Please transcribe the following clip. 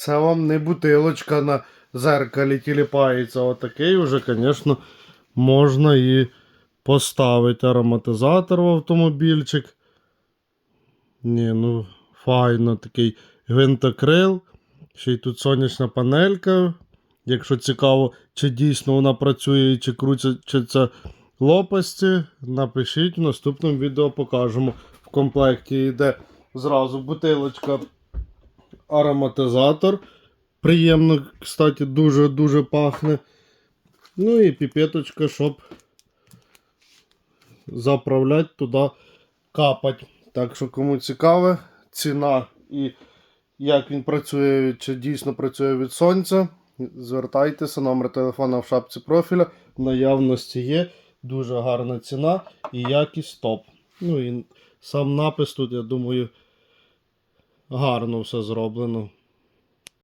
Це вам не бутилочка на зеркалі тіліпається. Отакий вже, звісно, можна і поставити ароматизатор в автомобільчик. Ні, ну, файно такий гвинтокрил. Ще й тут сонячна панелька. Якщо цікаво, чи дійсно вона працює чи крутяться лопасті, напишіть в наступному відео покажемо. В комплекті йде зразу бутилочка ароматизатор. Приємно, кстати, дуже-дуже пахне. Ну і піпеточка, щоб заправляти туди капать. Так що, кому цікаве, ціна і як він працює, чи дійсно працює від сонця. Звертайтеся, номер телефона в шапці профіля. В наявності є. Дуже гарна ціна і якість топ. Ну і сам напис тут, я думаю, гарно все зроблено.